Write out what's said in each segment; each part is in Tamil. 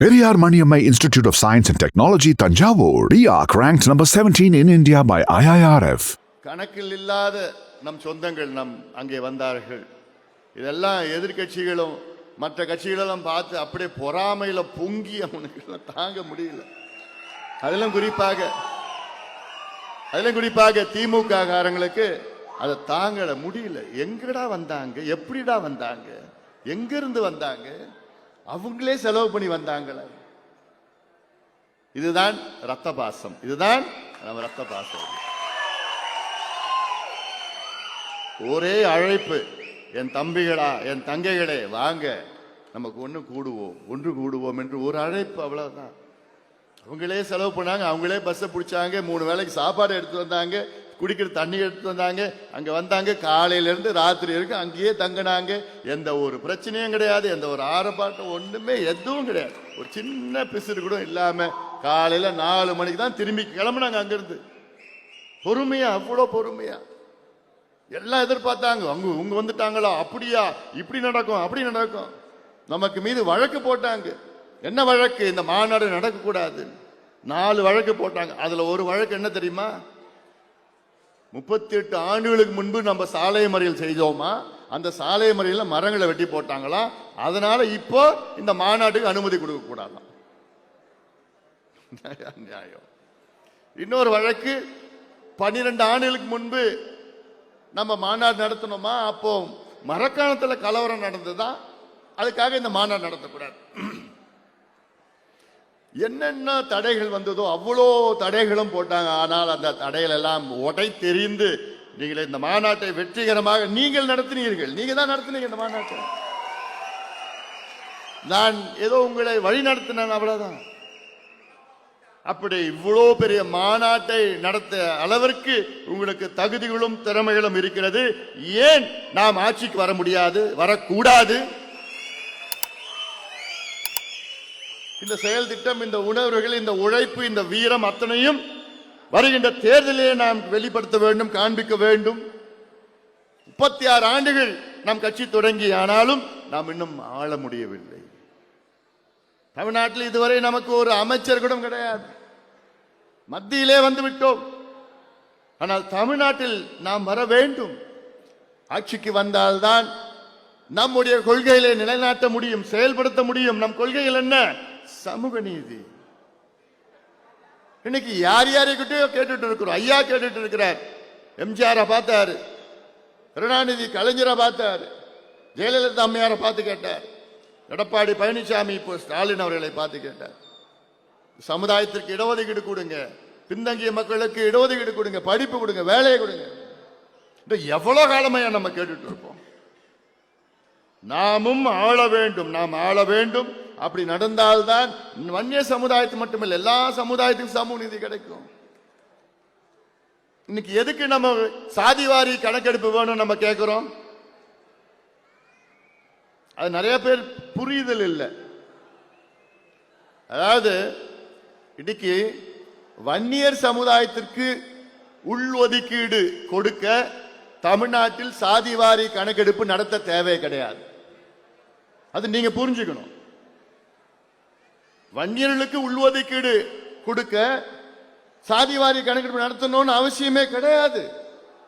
Periyar Maniammai institute of science and technology Thanjavur RIAC ranked number 17 in India by IIRF. கணக்கில் இல்லாத நம் சொந்தங்கள் நம் அங்கே வந்தார்கள். இதெல்லாம் எதிர்க்கட்சிகளும் மற்ற கட்சிகளெல்லாம் பார்த்து அப்படியே பொறாமையில் பொங்கி அவனுக்கு தாங்க முடியல. அதெல்லாம் குறிப்பாக அதெல்லாம் குறிப்பாக திமுக காரங்களுக்கு அதை தாங்கல முடியல. எங்கடா வந்தாங்க? எப்படிடா வந்தாங்க? எங்கிருந்து வந்தாங்க? அவங்களே செலவு பண்ணி வந்தாங்களே. இதுதான் ரத்த பாசம் இதுதான் நம்ம ரத்த பாசம் ஒரே அழைப்பு என் தம்பிகளா என் தங்கைகளே வாங்க. நமக்கு ஒன்று கூடுவோம். ஒன்று கூடுவோம் என்று ஒரு அழைப்பு அவ்வளவுதான். அவங்களே செலவு பண்ணாங்க. அவங்களே பஸ்ஸை பிடிச்சாங்க. மூணு வேளைக்கு சாப்பாடு எடுத்து வந்தாங்க. குடிக்கிற தண்ணி எடுத்து வந்தாங்க. அங்கே வந்தாங்க. காலையிலேருந்து ராத்திரி வரைக்கும் அங்கேயே தங்கினாங்க. எந்த ஒரு பிரச்சனையும் கிடையாது. எந்த ஒரு ஆரப்பாட்டம் ஒன்றுமே எதுவும் கிடையாது. ஒரு சின்ன பிசுறு கூட இல்லாமல் காலையில் நாலு மணிக்கு தான் திரும்பி கிளம்புனாங்க அங்கேருந்து. பொறுமையா அவ்வளோ பொறுமையா. எல்லாம் எதிர்பார்த்தாங்க. அவங்க உங்க வந்துட்டாங்களா? அப்படியா? இப்படி நடக்கும் அப்படி நடக்கும். நமக்கு மீது வழக்கு போட்டாங்க. என்ன வழக்கு? இந்த மாநாடு நடக்கக்கூடாது. நாலு வழக்கு போட்டாங்க. அதில் ஒரு வழக்கு என்ன தெரியுமா? முப்பத்தி எட்டு ஆண்டுகளுக்கு முன்பு நம்ம சாலை மறியல் செய்தோமா? அந்த சாலை மறியல மரங்களை வெட்டி போட்டாங்களா? அதனால இப்போ இந்த மாநாட்டுக்கு அனுமதி கொடுக்க கூடாதாம் நியாயம். இன்னொரு வழக்கு பன்னிரெண்டு ஆண்டுகளுக்கு முன்பு நம்ம மாநாடு நடத்தணுமா? அப்போ மரக்காணத்தில் கலவரம் நடந்ததா? அதுக்காக இந்த மாநாடு நடத்தக்கூடாது. என்னென்ன தடைகள் வந்ததோ அவ்வளோ தடைகளும் போட்டாங்க. ஆனால் அந்த தடைகள் எல்லாம் உடை தெரிந்து நீங்கள் இந்த மாநாட்டை வெற்றிகரமாக நீங்கள் நடத்தினீர்கள். நீங்க தான் நடத்தினீங்க இந்த மாநாட்டை. நான் ஏதோ உங்களை வழி நடத்தினேன் அவ்வளவுதான். அப்படி இவ்வளோ பெரிய மாநாட்டை நடத்த அளவிற்கு உங்களுக்கு தகுதிகளும் திறமைகளும் இருக்கிறது. ஏன் நாம் ஆட்சிக்கு வர முடியாது வரக்கூடாது? இந்த செயல் திட்டம் இந்த உணர்வுகள் இந்த உழைப்பு இந்த வீரம் அத்தனையும் வருகின்ற தேர்தலிலே நாம் வெளிப்படுத்த வேண்டும் காண்பிக்க வேண்டும். முப்பத்தி ஆறு ஆண்டுகள் நம் கட்சி தொடங்கி ஆனாலும் நாம் இன்னும் ஆள முடியவில்லை. தமிழ்நாட்டில் இதுவரை நமக்கு ஒரு அமைச்சர் கூட கிடையாது. மத்தியிலே வந்து விட்டோம். ஆனால் தமிழ்நாட்டில் நாம் வர வேண்டும். ஆட்சிக்கு வந்தால்தான் நம்முடைய கொள்கைகளை நிலைநாட்ட முடியும் செயல்படுத்த முடியும். நம் கொள்கைகள் என்ன? சமூக நீதி. இன்னைக்கு யார் யாரைக்கிட்டயோ கேட்டுட்டு இருக்கிறோம். ஐயா கேட்டுட்டு இருக்கிறார். எம்ஜிஆரை பார்த்தாரு. கருணாநிதி கலைஞரை பார்த்தாரு. ஜெயலலிதா அம்மையாரை பார்த்து கேட்டார். எடப்பாடி பழனிசாமி இப்போ ஸ்டாலின் அவர்களை பார்த்து கேட்டார். சமுதாயத்திற்கு இடஒதுக்கீடு கொடுங்க. பின்தங்கிய மக்களுக்கு இடஒதுக்கீடு கொடுங்க. படிப்பு கொடுங்க. வேலையை கொடுங்க. இந்த எவ்வளவு காலமையா நம்ம கேட்டுட்டு இருப்போம்? நாமும் ஆள வேண்டும். நாம் ஆள வேண்டும். அப்படி நடந்தால்தான் வன்னிய சமுதாயத்து மட்டுமில்லை எல்லா சமுதாயத்துக்கும் சமூக நீதி கிடைக்கும். இன்னைக்கு எதுக்கு நம்ம சாதிவாரி கணக்கெடுப்பு வேணும் நம்ம கேட்கிறோம் அது நிறைய பேர் புரியுதல் இல்லை. அதாவது இன்னைக்கு வன்னியர் சமுதாயத்திற்கு உள்ஒதுக்கீடு கொடுக்க தமிழ்நாட்டில் சாதிவாரி கணக்கெடுப்பு நடத்த தேவை கிடையாது. அது நீங்க புரிஞ்சுக்கணும். வன்னியர்களுக்கு உள்ஒதுக்கீடு கொடுக்க சாதிவாரி கணக்கெடுப்பு நடத்தணும்னு அவசியமே கிடையாது.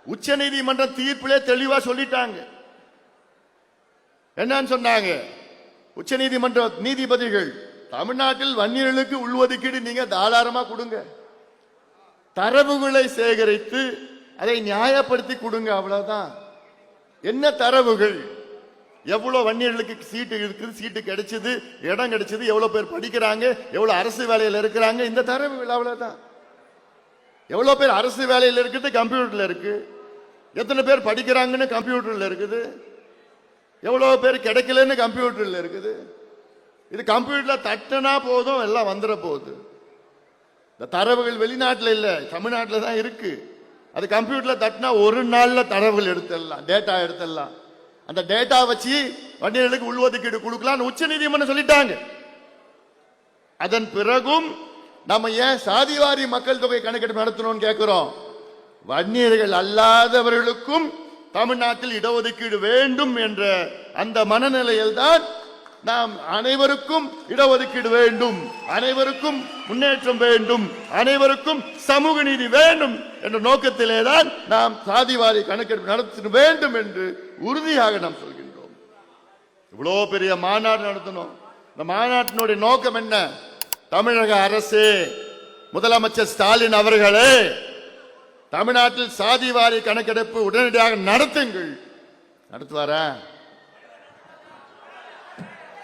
உச்ச நீதிமன்ற தீர்ப்பிலே தெளிவா சொல்லிட்டாங்க. என்னன்னு சொன்னாங்க? உச்ச நீதிமன்ற நீதிபதிகள் தமிழ்நாட்டில் வன்னியர்களுக்கு உள்ஒதுக்கீடு நீங்க தாராளமா கொடுங்க. தரவுகளை சேகரித்து அதை நியாயப்படுத்தி கொடுங்க அவ்வளவுதான். என்ன தரவுகள்? எவ்வளவு வன்னியர்களுக்கு சீட்டு இருக்குது சீட்டு கிடைச்சது இடம் கிடைச்சது எவ்வளவு பேர் படிக்கிறாங்க எவ்வளவு அரசு வேலையில் இருக்கிறாங்க இந்த தரவு விழாவில் தான். எவ்வளவு பேர் அரசு வேலையில் இருக்குது கம்ப்யூட்டர்ல இருக்கு எத்தனை பேர் படிக்கிறாங்கன்னு கம்ப்யூட்டர்ல இருக்குது. எவ்வளவு பேர் கிடைக்கலன்னு கம்ப்யூட்டர்ல இருக்குது. இது கம்ப்யூட்டர்ல தட்டினா போதும் எல்லாம் வந்துட போகுது. இந்த தரவுகள் வெளிநாட்டில் இல்லை தமிழ்நாட்டில் தான் இருக்கு அது கம்ப்யூட்டர்ல தட்டினா ஒரு நாள்ல தரவுகள் எடுத்துடலாம் டேட்டா எடுத்துடலாம். அந்த டேட்டா வச்சு வண்டியர்களுக்கு உள்ஒதுக்கீடு கொடுக்கலாம்னு உச்ச நீதிமன்றம் சொல்லிட்டாங்க. அதன் பிறகும் நம்ம ஏன் சாதிவாரி மக்கள் தொகை கணக்கெடுப்பு நடத்தணும்னு கேட்கிறோம் வன்னியர்கள் அல்லாதவர்களுக்கும் தமிழ்நாட்டில் இடஒதுக்கீடு வேண்டும் என்ற அந்த மனநிலையில் தான் நாம் அனைவருக்கும் இடஒதுக்கீடு வேண்டும். அனைவருக்கும் முன்னேற்றம் வேண்டும். அனைவருக்கும் சமூக நீதி வேண்டும் என்ற நோக்கத்திலே தான் நாம் சாதிவாரி கணக்கெடுப்பு நடத்த வேண்டும் என்று உறுதியாக நாம் சொல்கின்றோம். இவ்வளோ பெரிய மாநாடு நடத்தணும். இந்த மாநாட்டினுடைய நோக்கம் என்ன? தமிழக அரசே முதலமைச்சர் ஸ்டாலின் அவர்களே தமிழ்நாட்டில் சாதிவாரி கணக்கெடுப்பு உடனடியாக நடத்துங்கள். நடத்துவாரா?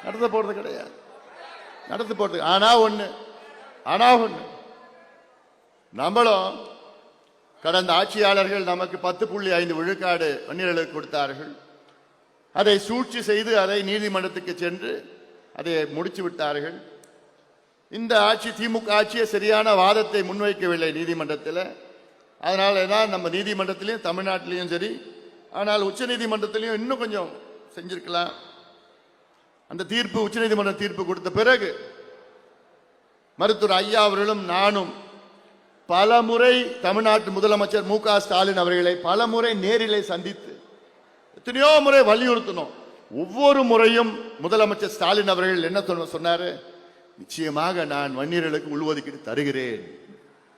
நடத்த போகிறது கிடையாது. நடத்து போகிறது ஆனால் ஒன்று ஆனால் ஒன்று நம்மளும் கடந்த ஆட்சியாளர்கள் நமக்கு பத்து புள்ளி ஐந்து விழுக்காடு வன்னியர்களுக்கு கொடுத்தார்கள். அதை சூழ்ச்சி செய்து அதை நீதிமன்றத்துக்கு சென்று அதை முடிச்சு விட்டார்கள். இந்த ஆட்சி திமுக ஆட்சியை சரியான வாதத்தை முன்வைக்கவில்லை நீதிமன்றத்தில். அதனால தான் நம்ம நீதிமன்றத்திலையும் தமிழ்நாட்டிலையும் சரி ஆனால் உச்ச நீதிமன்றத்திலையும் இன்னும் கொஞ்சம் செஞ்சிருக்கலாம். அந்த தீர்ப்பு உச்சநீதிமன்ற தீர்ப்பு கொடுத்த பிறகு மருத்துவர் ஐயா அவர்களும் நானும் பல முறை தமிழ்நாட்டு முதலமைச்சர் மு க ஸ்டாலின் அவர்களை பல முறை நேரிலே சந்தித்து எத்தனையோ முறை வலியுறுத்தணும் ஒவ்வொரு முறையும் முதலமைச்சர் ஸ்டாலின் அவர்கள் என்ன சொன்ன- சொன்னாரு? நிச்சயமாக நான் வன்னியர்களுக்கு உள்ஒதுக்கீடு தருகிறேன்.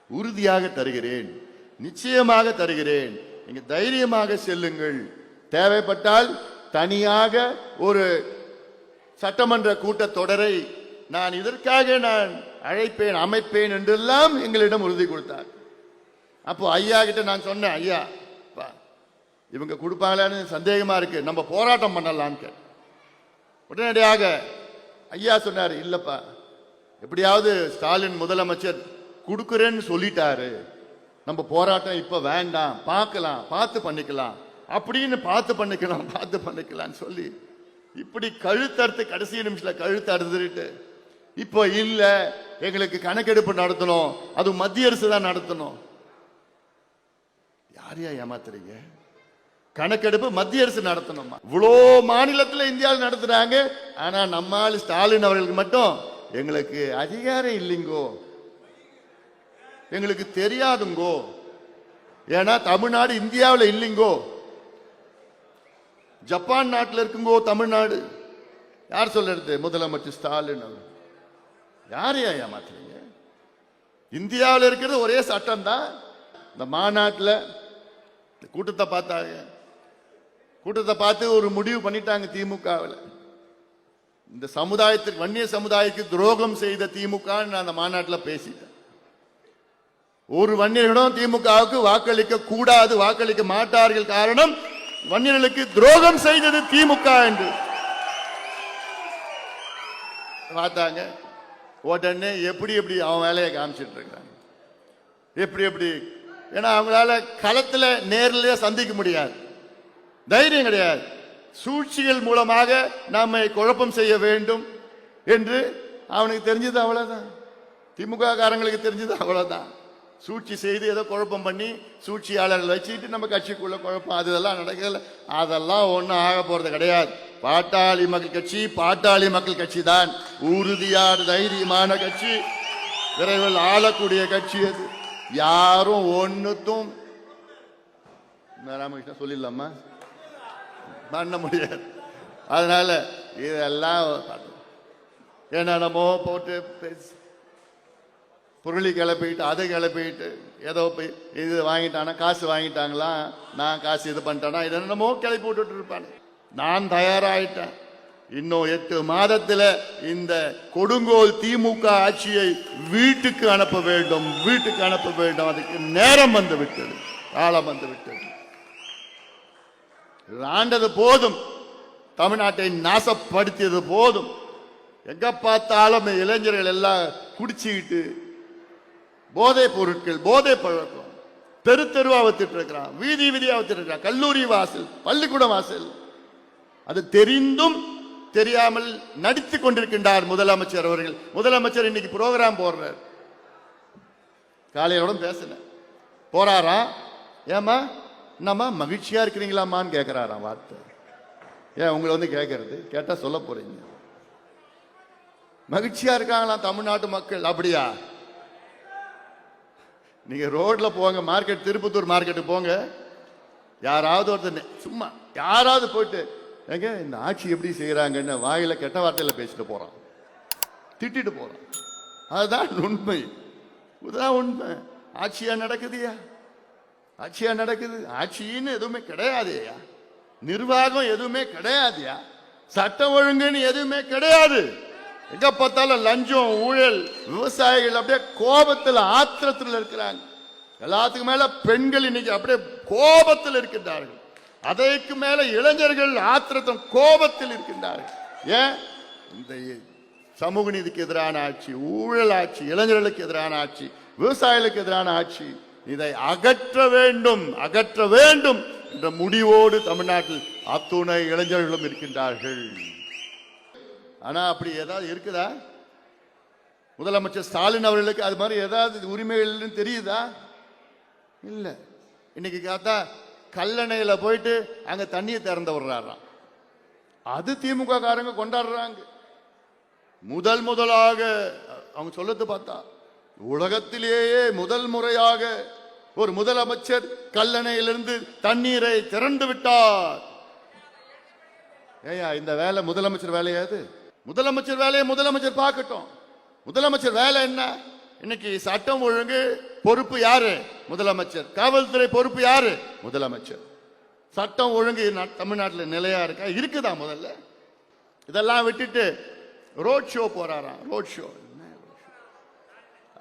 உறுதியாக தருகிறேன். நிச்சயமாக தருகிறேன். நீங்க தைரியமாக செல்லுங்கள். தேவைப்பட்டால் தனியாக ஒரு சட்டமன்ற கூட்டத்தொடரை நான் இதற்காக நான் அழைப்பேன் அமைப்பேன் என்றெல்லாம் எங்களிடம் உறுதி கொடுத்தார். அப்போ ஐயா கிட்ட நான் சொன்னேன் ஐயா இவங்க கொடுப்பாங்களான்னு சந்தேகமா இருக்கு. நம்ம போராட்டம் பண்ணலாம்னு கேட்டேன். உடனடியாக ஐயா சொன்னார் இல்லப்பா எப்படியாவது ஸ்டாலின் முதலமைச்சர் கொடுக்குறேன்னு சொல்லிட்டாரு. நம்ம போராட்டம் இப்போ வேண்டாம். பார்க்கலாம் பார்த்து பண்ணிக்கலாம். அப்படின்னு பார்த்து பண்ணிக்கலாம் பார்த்து பண்ணிக்கலாம்னு சொல்லி இப்படி கழுத்தறுத்து கடைசி நிமிஷத்துல கழுத்து அறுத்துட்டு இப்போ இல்ல எங்களுக்கு கணக்கெடுப்பு நடத்தணும் அது மத்திய அரசு தான் நடத்தணும். யாரையா ஏமாத்துறீங்க? கணக்கெடுப்பு மத்திய அரசு நடத்தணுமா? இவ்வளோ மாநிலத்தில் இந்தியாவில் நடத்துறாங்க ஆனா நம்மால் ஸ்டாலின் அவர்களுக்கு மட்டும் எங்களுக்கு அதிகாரம் இல்லைங்கோ. எங்களுக்கு தெரியாதுங்கோ. ஏன்னா தமிழ்நாடு இந்தியாவில் இல்லைங்கோ. ஜப்பான் நாட்டில் இருக்குங்கோ தமிழ்நாடு. யார் சொல்றது? முதலமைச்சர் ஸ்டாலின் அவர். யாரையா ஏமாத்துறீங்க? இந்தியாவில் இருக்கிறது ஒரே சட்டம் தான் இந்த மாநாட்டில் கூட்டத்தை பார்த்தாங்க. கூட்டத்தை பார்த்து ஒரு முடிவு பண்ணிட்டாங்க திமுகவில். இந்த சமுதாயத்திற்கு வன்னிய சமுதாயத்துக்கு துரோகம் செய்த திமுக நான் அந்த மாநாட்டில் பேசிட்டேன். ஒரு வன்னியர்களும் திமுகவுக்கு வாக்களிக்க கூடாது வாக்களிக்க மாட்டார்கள் காரணம் வன்னியர்களுக்கு துரோகம் செய்தது திமுக என்று. பார்த்தாங்க. உடனே எப்படி எப்படி அவன் வேலையை காமிச்சிட்டு இருக்காங்க. எப்படி எப்படி. ஏன்னா அவங்களால களத்தில் நேரிலேயே சந்திக்க முடியாது. தைரியம் கிடையாது. சூழ்ச்சிகள் மூலமாக நம்மை குழப்பம் செய்ய வேண்டும் என்று அவனுக்கு தெரிஞ்சது அவ்வளோதான் திமுக காரங்களுக்கு தெரிஞ்சது அவ்வளோதான் சூழ்ச்சி செய்து ஏதோ குழப்பம் பண்ணி சூழ்ச்சியாளர்கள் வச்சுக்கிட்டு நம்ம கட்சிக்குள்ள குழப்பம். அதெல்லாம் நடக்கல. அதெல்லாம் ஒன்றும் ஆக போகிறது கிடையாது. பாட்டாளி மக்கள் கட்சி பாட்டாளி மக்கள் கட்சி தான். உறுதியான தைரியமான கட்சி. விரைவில் ஆளக்கூடிய கட்சி அது. யாரும் ஒன்றுத்தும் ராமகிருஷ்ணா சொல்லிடலாமா? பண்ண முடியாது. அதனால இதெல்லாம் என்னென்னமோ போட்டு பேசி பொருளி கிளப்பிட்டு அதை கிளப்பிட்டு ஏதோ போய் இது வாங்கிட்டானா காசு வாங்கிட்டாங்களா நான் காசு இது பண்ணிட்டானா இது என்னமோ கிளப்பி விட்டுட்டு இருப்பானு. நான் தயாராகிட்டேன் இன்னும் எட்டு மாதத்தில் இந்த கொடுங்கோல் திமுக ஆட்சியை வீட்டுக்கு அனுப்ப வேண்டும் வீட்டுக்கு அனுப்ப வேண்டும். அதுக்கு நேரம் வந்து விட்டது காலம் வந்து விட்டது. ஆண்டது போதும். தமிழ்நாட்டை நாசப்படுத்தியது போதும். எங்க பார்த்தாலும் இளைஞர்கள் எல்லாம் குடிச்சுக்கிட்டு போதை பொருட்கள் போதை பழக்கம். தெரு தெருவா வத்துட்டு இருக்கிறான். வீதி வீதியா வத்துட்டு இருக்கிறான். கல்லூரி வாசல் பள்ளிக்கூடம் வாசல். அது தெரிந்தும் தெரியாமல் நடித்து கொண்டிருக்கின்றார் முதலமைச்சர் அவர்கள். முதலமைச்சர் இன்னைக்கு ப்ரோக்ராம் போடுறார். காலையோட பேசினேன் போறாரா? ஏமா என்னம்மா மகிழ்ச்சியா இருக்கிறீங்களாமான்னு கேட்கிறாராம் வார்த்தை. ஏன் உங்களை வந்து கேட்கறது கேட்டா சொல்ல போறீங்க. மகிழ்ச்சியா இருக்காங்களாம் தமிழ்நாட்டு மக்கள். அப்படியா? நீங்க ரோட்ல போங்க மார்க்கெட் திருப்பத்தூர் மார்க்கெட்டு போங்க. யாராவது ஒருத்தர் சும்மா யாராவது போயிட்டு ஏங்க இந்த ஆட்சி எப்படி செய்யறாங்கன்னு வாயில கெட்ட வார்த்தையில பேசிட்டு போறான். திட்டிட்டு போறான். அதுதான் உண்மை. இதுதான் உண்மை. ஆட்சியா நடக்குதுயா? ஆட்சியா நடக்குது. ஆட்சின்னு எதுவுமே கிடையாதுயா? நிர்வாகம் எதுவுமே கிடையாதுயா? சட்டம் ஒழுங்குன்னு எதுவுமே கிடையாது. எங்க பார்த்தாலும் லஞ்சம் ஊழல் விவசாயிகள் அப்படியே கோபத்தில் ஆத்திரத்தில் இருக்கிறாங்க. எல்லாத்துக்கும் மேல பெண்கள் இன்னைக்கு அப்படியே கோபத்தில் இருக்கின்றார்கள். அதற்கு மேல இளைஞர்கள் ஆத்திரத்தம் கோபத்தில் இருக்கின்றார்கள். ஏன்? இந்த சமூக நீதிக்கு எதிரான ஆட்சி ஊழல் ஆட்சி இளைஞர்களுக்கு எதிரான ஆட்சி விவசாயிகளுக்கு எதிரான ஆட்சி இதை அகற்ற வேண்டும் அகற்ற வேண்டும் என்ற முடிவோடு தமிழ்நாட்டில் அத்துணை இளைஞர்களும் இருக்கின்றார்கள். ஆனால் அப்படி ஏதாவது இருக்குதா? முதலமைச்சர் ஸ்டாலின் அவர்களுக்கு அது மாதிரி ஏதாவது உரிமைகள்னு தெரியுதா? இல்லை. இன்னைக்கு பார்த்தா கல்லணையில் போயிட்டு அங்கே தண்ணியை திறந்து விடுறாராம். அது திமுக காரங்க கொண்டாடுறாங்க. முதல் முதலாக அவங்க சொல்லத்து பார்த்தா உலகத்திலேயே முதல் முறையாக ஒரு முதலமைச்சர் கல்லணையிலிருந்து தண்ணீரை திறந்து விட்டார். ஏயா இந்த வேலை முதலமைச்சர் வேலையாது முதலமைச்சர் வேலையை முதலமைச்சர் பார்க்கட்டும். முதலமைச்சர் வேலை என்ன? இன்னைக்கு சட்டம் ஒழுங்கு பொறுப்பு யாரு? முதலமைச்சர். காவல்துறை பொறுப்பு யாரு? முதலமைச்சர். சட்டம் ஒழுங்கு நா- நிலையா இருக்கா? இருக்குதா முதல்ல? இதெல்லாம் விட்டுட்டு ரோட் ஷோ போறாராம் ரோட் ஷோ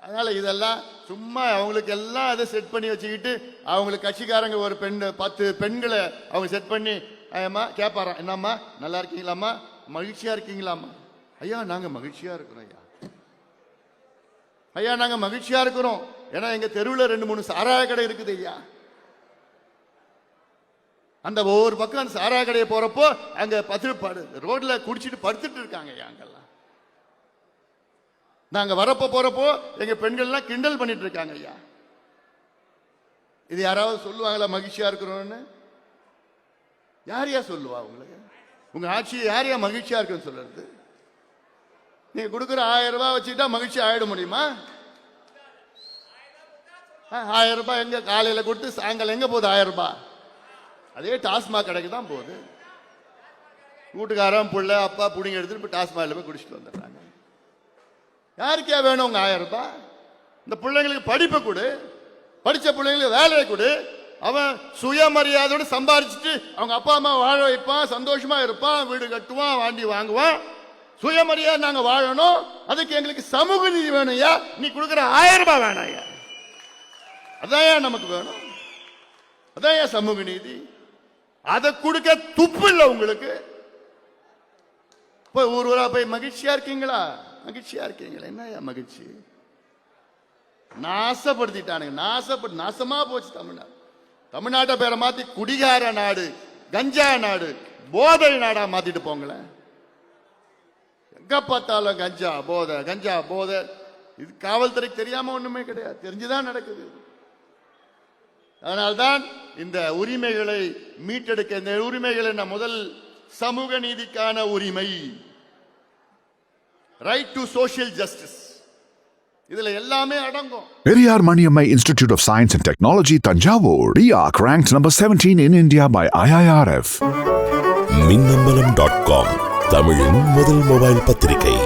அதனால இதெல்லாம் சும்மா அவங்களுக்கு எல்லாம் அதை செட் பண்ணி வச்சுக்கிட்டு அவங்களுக்கு கட்சிக்காரங்க ஒரு பெண் பத்து பெண்களை அவங்க செட் பண்ணி ஐயம்மா கேட்பாராம் என்னம்மா நல்லா இருக்கீங்களாம்மா? மகிழ்ச்சியா இருக்கீங்களாம்மா? ஐயா நாங்க மகிழ்ச்சியா இருக்கிறோம் ஐயா. ஐயா நாங்க மகிழ்ச்சியா இருக்கிறோம். ஏன்னா எங்க தெருவில் ரெண்டு மூணு சாராய கடை இருக்குது ஐயா. அந்த ஒவ்வொரு பக்கம் அந்த சாராய கடையை போறப்போ அங்க பத்து படு ரோட்ல குடிச்சிட்டு படுத்துட்டு இருக்காங்க ஐயா அங்கெல்லாம். நாங்க வரப்போ போறப்போ எங்க பெண்கள்லாம் கிண்டல் பண்ணிட்டு இருக்காங்க ஐயா. இது யாராவது சொல்லுவாங்களா மகிழ்ச்சியா இருக்கிறோம்னு? யார் யா சொல்லுவா உங்களுக்கு? உங்கள் ஆட்சி யார் யா மகிழ்ச்சியாக இருக்குன்னு சொல்கிறது நீங்கள் கொடுக்குற ஆயிரம் ரூபாய் வச்சுக்கிட்டா மகிழ்ச்சி ஆயிட முடியுமா? ஆ, ஆயிரம் ரூபாய் எங்கே? காலையில் கொடுத்து சாயங்காலம் எங்கே போகுது ஆயிரம் ரூபாய்? அதே டாஸ்மாக் கடைக்கு தான் போகுது. வீட்டுக்காரன் பிள்ளை அப்பா பிடிங்க எடுத்துட்டு போய் டாஸ்மாகில் போய் குடிச்சிட்டு வந்துடுறாங்க. யாருக்கே வேணும் உங்கள் ஆயிரம் ரூபாய்? இந்த பிள்ளைங்களுக்கு படிப்பை கொடு. படித்த பிள்ளைங்களுக்கு வேலையை கொடு. அவன் சுயமரியாதையோட சம்பாரிச்சுட்டு அவங்க அப்பா அம்மா வாழ வைப்பான் சந்தோஷமா இருப்பான் வீடு கட்டுவான் வாண்டி வாங்குவான். சுயமரியாதை நாங்க வாழணும். அதுக்கு எங்களுக்கு சமூக நீதி வேணும்யா நீ கொடுக்குற ஆயிரம் ரூபாய் வேணாயா ஐயா. அதான் நமக்கு வேணும். அதான் ஏன் சமூக நீதி. அதை கொடுக்க துப்பு இல்லை உங்களுக்கு. போய் ஊர் ஊரா போய் மகிழ்ச்சியா இருக்கீங்களா? மகிழ்ச்சியா இருக்கீங்களா? என்ன மகிழ்ச்சி? நாசப்படுத்திட்டானுங்க. நாசப்பட்டு நாசமா போச்சு தமிழ்நாடு. தமிழ்நாட்டை பேரை மாத்தி குடிகார நாடு கஞ்சா நாடு போதை நாடா மாத்திட்டு போங்களேன். எங்க பார்த்தாலும் கஞ்சா போதை கஞ்சா போதை. இது காவல்துறைக்கு தெரியாம ஒண்ணுமே கிடையாது. தெரிஞ்சுதான் நடக்குது. அதனால்தான் இந்த உரிமைகளை மீட்டெடுக்க இந்த உரிமைகள் நான் முதல் சமூக நீதிக்கான உரிமை. ரைட் டு சோஷியல் ஜஸ்டிஸ் இதுல எல்லாமே அடங்கும் Periyar Maniammai Institute of Science and Technology, Tanjavur. RIAC ranked number 17 in India by IIRF. Minnambalam dot com தமிழின் முதல் மொபைல் பத்திரிகை